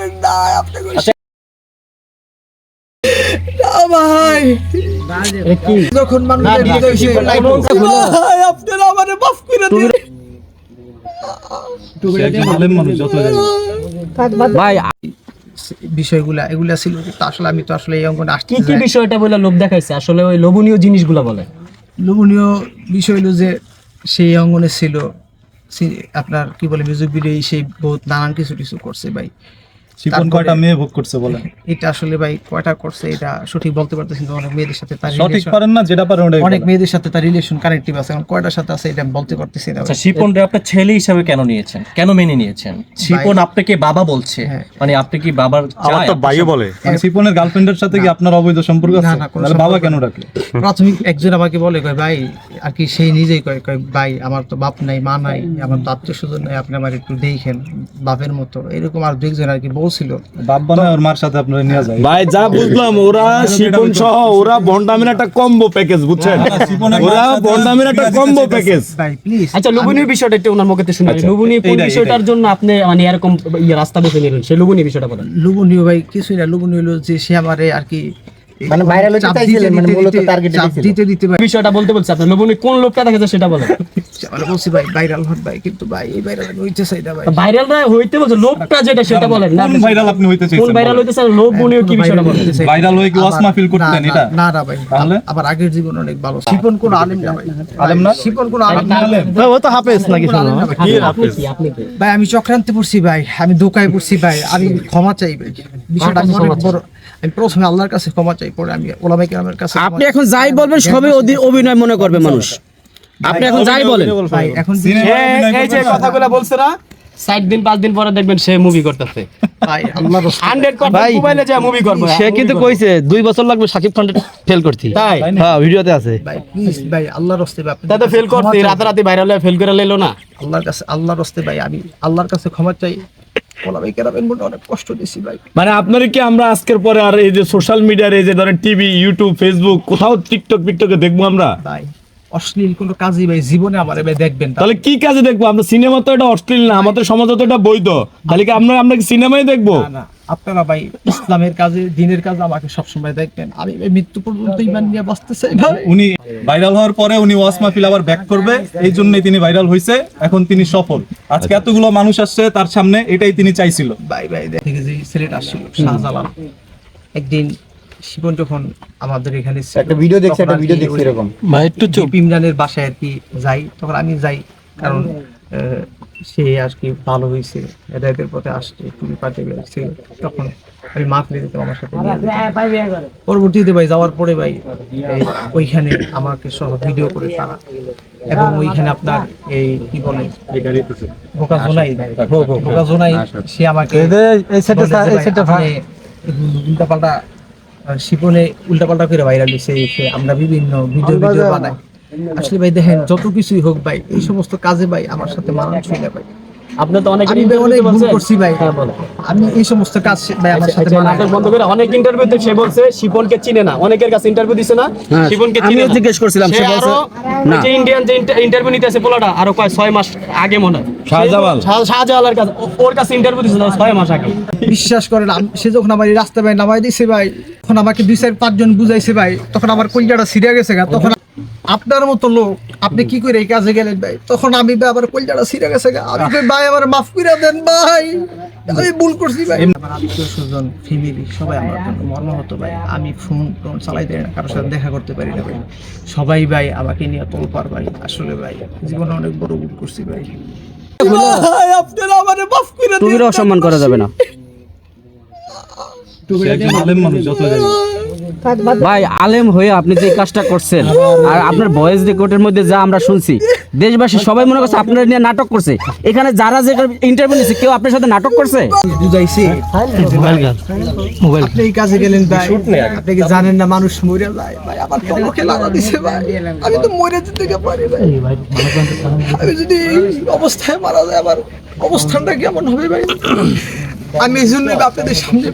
করেন না আপনি না ভাই। যখন মানুষের হৃদয় সে- ভাই, আপনারা আমারে মাফ করে দিন। ভাই বিষয়গুলা এগুলা ছিল কিন্তু আসলে আমি তো আসলে এই অঙ্গনে আসতে কি কি বিষয়টা বলে লোভ দেখাইছে? আসলে ওই লোভনীয় জিনিসগুলো বলে। লোভনীয় বিষয় হলো যে সেই অঙ্গনে ছিল আপনার কি বলে মিউজিক ভিডিও সেই বহুত নানান কিছু কিছু করছে ভাই। শিপন কয়টা মেয়ে ভোগ করছে বলেন? এটা আসলে ভাই কয়টা করছে এটা সঠিক বলতে পারতেছি না। অনেক মেয়েদের সাথে তার সঠিক পারেন না যেটা পারেন অনেক মেয়েদের সাথে তার রিলেশন কানেক্টিভ আছে এখন কয়টার সাথে আছে এটা বলতে পারতেছি না আচ্ছা শিপন রে আপনার ছেলে হিসাবে কেন নিয়েছেন? কেন মেনে নিয়েছেন? শিপন আপনাকে বাবা বলছে। হ্যাঁ। মানে আপনি কি বাবার আমার চায় তো ভাইও বলে। মানে শিপনের গার্লফ্রেন্ডের সাথে কি আপনার অবৈধ সম্পর্ক আছে? তাহলে বাবা কেন নেই। প্রাথমিক একজন আমাকে বলে কয় ভাই আর কি সেই নিজেই কয় কয় ভাই আমার তো বাপ নাই মা নাই আমার তো আত্মীয় স্বজন নাই আপনি আমার একটু দেখেন বাপের মতো। এরকম আর দুইজন আর কি বাপ বানায় ওর মার সাথে আপনারা নিয়ে যায় ভাই যা বুঝলাম ওরা শিপন সহ ওরা একটা কম্বো প্যাকেজ বুঝছেন? ওরা একটা কম্বো প্যাকেজ ভাই প্লিজ আচ্ছা বিষয়টা একটু ওনার মুখে শুনে আচ্ছা, লোভনীয় কোন বিষয়টার জন্য আপনি মানে এরকম ইয়ে রাস্তা বেছে নিলেন সেই লোভনীয় বিষয়টা বলেন। লুবনীয় ভাই কিছুই না লুবুনি হলো যে সে আমারে আর কি মানে হতে চাইছিলেন, মানে মূলত দিয়েছিলেন। দিতে দিতে ভাই। বিষয়টা বলতে বলছে লোভনীয় কোন লোকটা দেখা যায় সেটা বলেন। আমরা বলছি ভাই ভাইরাল হন ভাই কিন্তু ভাই এই ভাইরাল হইতে চাই না ভাই। ভাইরাল হইতে বলছে লোকটা যেটা সেটা বলেন না কোন ভাইরাল আপনি হইতে কোন ভাইরাল হইতে চান লোভনীয় কি বিষয়টা বলেন? চাই ভাইরাল হয়ে কি ওয়াসমা feel করতেন না, না, এটা? না না ভাই তাহলে? আবার আগের জীবন অনেক ভালো শিপন কোন আলেম না ভাই? আলেম না? শিপন কোন আলেম না? আলেম? ও তো হাফেজ নাকি ভাই। আপনি- আপনি কি আপনি ভাই আমি চক্রান্তে পড়ছি ভাই আমি দোকায় পড়ছি ভাই আমি ক্ষমা চাই ভাই। বিষয়টা আমি প্রথমে আল্লাহর কাছে ক্ষমা চাই পরে আমি ওলামাই কেরামের কাছে আপনি এখন যাই বলবেন সবই অভিনয় মনে করবে মানুষ। আপনি এখন যাই বলেন। ভাই এখন এই যে কথাগুলো বলছে না। সাত দিন পাঁচ দিন পরে দেখবেন সে মুভি করতেছে। ভাই আল্লাহর রাস্তায়- হান্ড্রেড ভাই, মোবাইলে যা মুভি করবে সে কিন্তু কইছে দুই বছর লাগবে সাকিব খান ফেল করতে। তাই? হ্যাঁ ভিডিওতে আছে। ভাই ভাই আল্লাহর আপনি তাতে ফেল করতে। রাতারাতি ভাইরাল ফেল করে লেলো না। আল্লাহর কাছে আল্লাহর রাস্তায় ভাই আমি আল্লাহর কাছে ক্ষমা চাই। ওলামাই কেরামের মনে অনেক কষ্ট দিছি ভাই। মানে আপনার কি আমরা আজকের পরে আর এই যে সোশ্যাল মিডিয়ার এই যে ধরেন টিভি ইউটিউব ফেসবুক কোথাও টিকটক পিকটকে দেখব আমরা? ভাই অশ্লীল কোনো কাজই ভাই জীবনে আমার ভাই দেখবেন তাহলে কি কাজে দেখব? আমরা সিনেমা তো এটা অশ্লীল না আমাদের সমাজ তো এটা বৈধ। তাহলে কি আমরা আমরা কি সিনেমাই দেখব? না। আপনারা ভাই ইসলামের কাজে দিনের কাজে আমাকে সবসময় দেখবেন। আমি মৃত্যু পর্যন্ত ইমান নিয়ে বাঁচতে চাই ভাই। উনি ভাইরাল হওয়ার পরে উনি ওয়াসমা ফিল আবার ব্যাক করবে এই জন্যই তিনি ভাইরাল হয়েছে এখন তিনি সফল। আজকে এতগুলো মানুষ আসছে তার সামনে এটাই তিনি চাইছিল। ভাই ভাই দেখে যে ছেলেটা আসছিল শাহজালাল। একদিন শিবন যখন আমাদের এখানে একটা ভিডিও দেখছি একটা ভিডিও দেখছি এরকম। ভাই একটু ইমরানের বাসায় আর কি যাই তখন আমি যাই কারণ আহ, সে আর কি ভালো হয়েছে হেদায়তের পথে আসছে তুমি পাঠিয়ে বেরোচ্ছে তখন আমি মাতলে আমার সাথে পরবর্তীতে ভাই যাওয়ার পরে ভাই ওইখানে আমাকে সহ ভিডিও করে তারা। এবং ওইখানে আপনার এই কি বলে বোকা জোনাই বোকা জোনাই সে আমাকে উল্টা পাল্টা শিপনে উল্টা পাল্টা করে ভাইরাল দিছে আমরা বিভিন্ন ভিডিও ভিডিও বানাই। আসলে ভাই দেখেন যত কিছুই হোক ভাই এই সমস্ত কাজে ভাই আমার সাথে মানানসই না ভাই। আপনি তো অনেক আমি অনেক ভুল করছি ভাই। আমি এই সমস্ত কাজ ভাই আমার সাথে নাটক বন্ধ করে অনেক ইন্টারভিউতে সে বলছে শিপনকে চিনে না। অনেকের কাছে ইন্টারভিউ দিছে না শিপনকে চিনে আমিও না। জিজ্ঞেস করছিলাম, সে সে বলছে, আরও যে ইন্ডিয়ান যে ইন্টারভিউ নিতে আছে পোলাটা আরও কয় ছয় মাস আগে মনে হয়। শাহজালাল। শাহজালালের কাছে ওর কাছে ইন্টারভিউ দিছে তাও ছয় মাস আগে। বিশ্বাস করেন সে যখন আমার এই রাস্তা ভাই নামাই দিছে ভাই তখন আমাকে দুই চার পাঁচজন বুঝাইছে ভাই তখন আমার কলজাটা সিরিয়া গেছে তখন আপনার মতো লোক আপনি কি করে এই কাজে গেলেন ভাই? তখন আমি ভাই আবার কলজাটা সিরিয়া গেছে আমি কই, ভাই আমার মাফ করে দেন ভাই। আমি ভুল করছি ভাই। আমার আত্মীয় স্বজন ফ্যামিলি সবাই আমার জন্য মর্মাহত ভাই। আমি ফোন টোন চালাইতে পারি না কারোর সাথে দেখা করতে পারি না ভাই। সবাই ভাই আমাকে নিয়ে তোলপার ভাই আসলে ভাই। জীবনে অনেক বড় ভুল করছি ভাই। আপনারা আমারে মাফ করে টুবির অসম্মান করা যাবে না। মানুষ যত। ভাই, আলেম হয়ে আপনি যে কাজটা করছেন, আর আপনার ভয়েস রেকর্ডের মধ্যে যা আমরা শুনছি, দেশবাসী সবাই মনে করছে আপনার নিয়ে নাটক করছে। এখানে যারা যে ইন্টারভিউ নিচ্ছে কেউ আপনার সাথে নাটক করছে? বুঝাইছি। আপনি এই কাজে গেলেন ভাই, আপনি কি জানেন না মানুষ মরে যায়? ভাই, আমার লাগা দিছে ভাই। আমি তো মরে যেতে পারি ভাই। আমি যদি এই অবস্থায় মারা যায় আমার অবস্থানটা কেমন হবে ভাই? আমি এই জন্যই আপনাদের সামনে